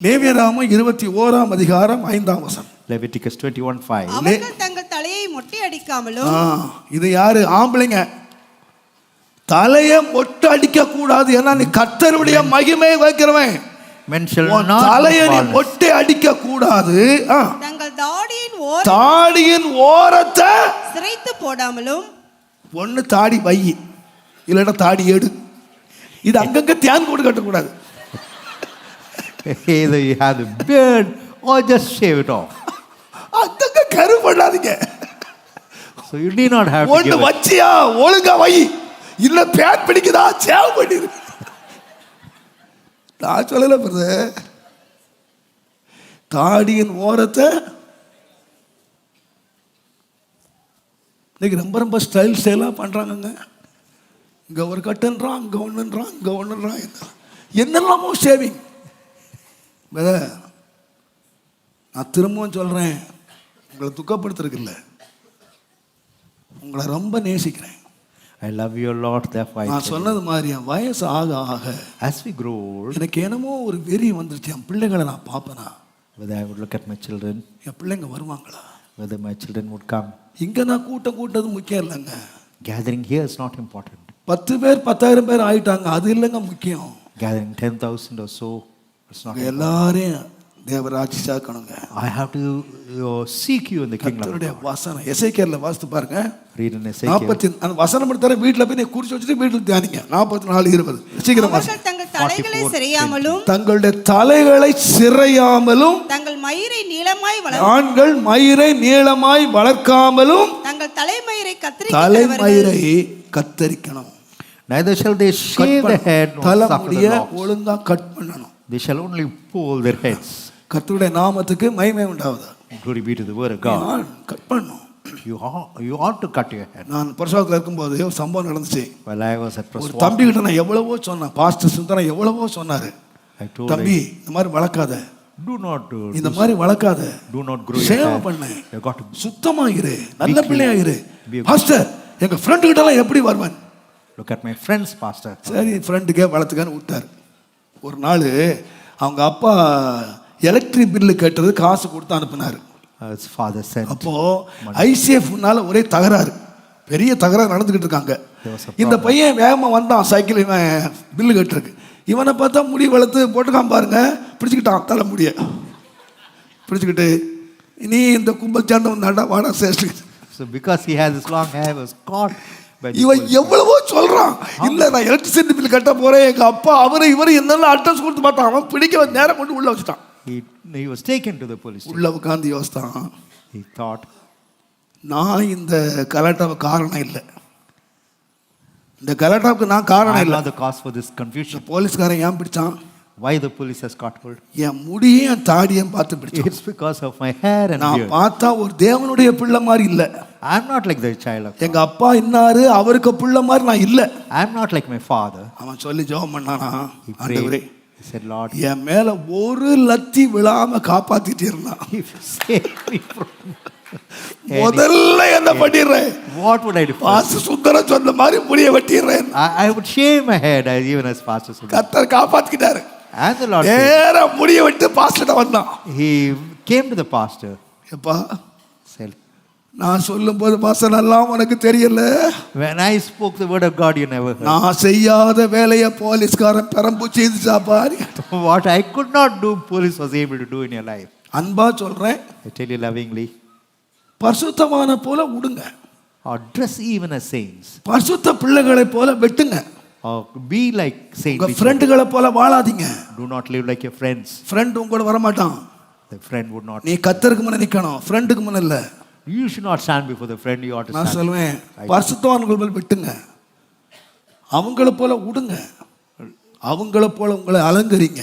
லேவியராமம் இருபத்தி ஓராம் அதிகாரம் ஐந்தாம் வசனம். Leviticus 21 5. அவர்கள் தங்கள் தலையை மொட்டை அடிக்காமலும் இது யாரு? ஆம்பளைங்க. தலைய மொட்டை அடிக்க கூடாது ஏன்னா நீ கர்த்தருடைய மகிமை வைக்கிறவன். Men shall not தலைய நீ baldness. மொட்டை அடிக்க கூடாது ஆ, தங்கள் தாடியின் ஓர் தாடியின் ஓரத்தை சிரைத்து போடாமலும் ஒண்ணு தாடி வை. இல்லைன்னா தாடி எடு. இது அங்கங்க தியான் போட்டு கட்டக்கூடாது. Either you have the beard. Or just shave it off. அங்கங்க கரு பண்ணாதீங்க. So you need not have to give it. வச்சியா? ஒழுங்கா வை. இல்ல பேன் பிடிக்குதா? சேவ் பண்ணிரு நான் சொல்லல பிரதர். தாடியின் ஓரத்தை இன்னைக்கு ரொம்ப ரொம்ப ஸ்டைல் ஸ்டைலாக பண்ணுறாங்கங்க இங்கே ஒரு கட்டுன்றான் இங்கே ஒன்றுன்றான் இங்கே ஒன்றுன்றான் என்ன என்னெல்லாமோ ஷேவிங் பிரதர் நான் திரும்பவும் சொல்கிறேன் உங்களை துக்கப்படுத்துறதுக்கு உங்களை ரொம்ப நேசிக்கிறேன். You, Lord, therefore I நான். சொன்னது மாதிரி என் வயசு ஆக ஆக As we grow old, எனக்கு என்னமோ ஒரு வெறி வந்துருச்சு. என் பிள்ளைகளை நான் பார்ப்பேனா? whether I would look at my children, என் பிள்ளைங்க வருவாங்களா? whether my children would come. இங்கே நான் கூட்டம் கூட்டது முக்கியம் இல்லைங்க. Gathering here is not important. பத்து பேர் பத்தாயிரம் பேர் ஆயிட்டாங்க. அது இல்லைங்க முக்கியம். Gathering 10,000 or so, it's not உங்க எல்லாரையும் I have to uh, seek you in the kingdom. of கர்த்தருடைய. வசனம். எசைக்கேரில் வாசித்து பாருங்க. Read in Ezekiel. நாற்பத்தி அந்த வசனம் எடுத்தார வீட்டில் போய் நீ குறிச்சு வச்சுட்டு வீட்டில் தியானிங்க. நாற்பத்தி நாலு இருபது. சீக்கிரம் வாசி தங்கள் தலைகளை 44, சிறையாமலும் தங்களுடைய தலைகளை சிறையாமலும் தங்கள் மயிரை நீளமாய் வளர் ஆண்கள் மயிரை நீளமாய் வளர்க்காமலும் தங்கள் தலைமயிரை கத்திரிக்கிறவர்கள் தலைமயிரை கத்தரிக்கணும். Neither shall they cut shave the head பண்ணணும். nor suffer the locks. ஒழுங்கா கட் பண்ணணும். They shall only pull their heads. கர்த்தருடைய நாமத்துக்கு மகிமை உண்டாவது Glory be to the word of God. God You ought, you ought to cut your head. நான் பிரசவத்தில் இருக்கும்போது ஒரு சம்பவம் நடந்துச்சு. I was at ஒரு Praswa, தம்பி கிட்ட நான் எவ்வளவோ சொன்னேன். பாஸ்டர் சுந்தரம் எவ்வளவோ சொன்னாரு. தம்பி இந்த மாதிரி வளர்க்காத. Do not do, இந்த மாதிரி வளர்க்காத. Do not grow your சேவை. பண்ணு. You got to சுத்தமா இரு நல்ல Be clean. பிள்ளையா இரு Be a- பாஸ்டர் எங்க ஃப்ரெண்டு கிட்ட எல்லாம் எப்படி வருவேன்? Look at my friends, pastor. சரி ஃப்ரெண்டுக்கே வளர்த்துக்கான்னு விட்டார். ஒரு நாள் அவங்க அப்பா எலக்ட்ரிக் பில்லு கேட்டது காசு கொடுத்து அனுப்புனார். Uh, his father sent. அப்போ ஐசிஎஃப்னால ஒரே தகராறு. பெரிய தகராறு நடந்துக்கிட்டு இருக்காங்க. இந்த பையன் வேகமாக வந்தான் சைக்கிள் இவன் பில்லு கட்டுருக்கு இவனை பார்த்தா முடி வளர்த்து போட்டுக்காம பாருங்க. பிடிச்சிக்கிட்டான் தலை முடிய. பிடிச்சிக்கிட்டு நீ இந்த கும்பல் சேர்ந்தவன் தாண்டா வாடா சேஷ்டு. So because he has this long hair, இவன். எவ்வளவோ சொல்றான். இல்ல நான் எலக்ட்ரிசிட்டி பில் கட்ட போறேன். எங்க அப்பா அவரு இவரு என்னென்ன அட்ரஸ் கொடுத்து பார்த்தான். அவன் பிடிக்க நேரம் கொண்டு உள்ள வச்சுட்டான். He, was taken to the police. உள்ள உட்காந்து யோசித்தான். He thought, நான் இந்த கலாட்டாவுக்கு காரணம் இல்லை. இந்த கலாட்டாவுக்கு நான் காரணம் இல்லை. the cause for this confusion. போலீஸ்காரன் ஏன் பிடிச்சான்? Why the police has caught hold? என் முடியும் என் தாடியும் பார்த்து பிடிச்சான் It's because of my hair and நான். பார்த்தா ஒரு தேவனுடைய பிள்ளை மாதிரி இல்ல not like the child of God. எங்க அப்பா இன்னாரு அவருக்கு பிள்ளை மாதிரி நான் இல்ல I'm not like my father. அவன் சொல்லி ஜெபம் பண்ணானா ஆண்டவரே என் மேல ஒரு லத்தி விழாம காப்பாத்திட்டு இருந்தான் முதல்ல என்ன பண்ணிடுறேன் what would I do? first? Basu Sundaram சொன்ன மாதிரி முடிய வெட்டிடுறேன் I, I would shave my head as even as Pastor Sundar. கத்தர் காப்பாத்திக்கிட்டாரு And the Lord said, நேரா முடிய வெட்டு பாஸ்டர் வந்தான் He came to the pastor, எப்பா said, நான் சொல்லும் போது பாசன் எல்லாம் உனக்கு தெரியல When I spoke the word of God, you never heard. நான் செய்யாத வேலையை போலீஸ்காரன் பெரம்பு செய்துச்சாப்பா What I could not do, police was able to do in your life. அன்பா சொல்றேன் I tell you lovingly, பரிசுத்தமான போல விடுங்க or dress even as saints, பரிசுத்த பிள்ளைகளை போல வெட்டுங்க be like saints. உங்க ஃப்ரெண்டுகளை போல வாழாதீங்க Do not live like your friends. Friend உங்களோட வரமாட்டான் The friend would not. நீ கத்தருக்கு முன்ன நிக்கணும் ஃப்ரெண்டுக்கு முன்ன இல்ல You should not stand before the friend, you ought to நான். சொல்லுவேன் பரிசுத்தவான்கள் போல வெட்டுங்க அவங்கள போல விடுங்க அவங்கள போல உங்களை அலங்கரிங்க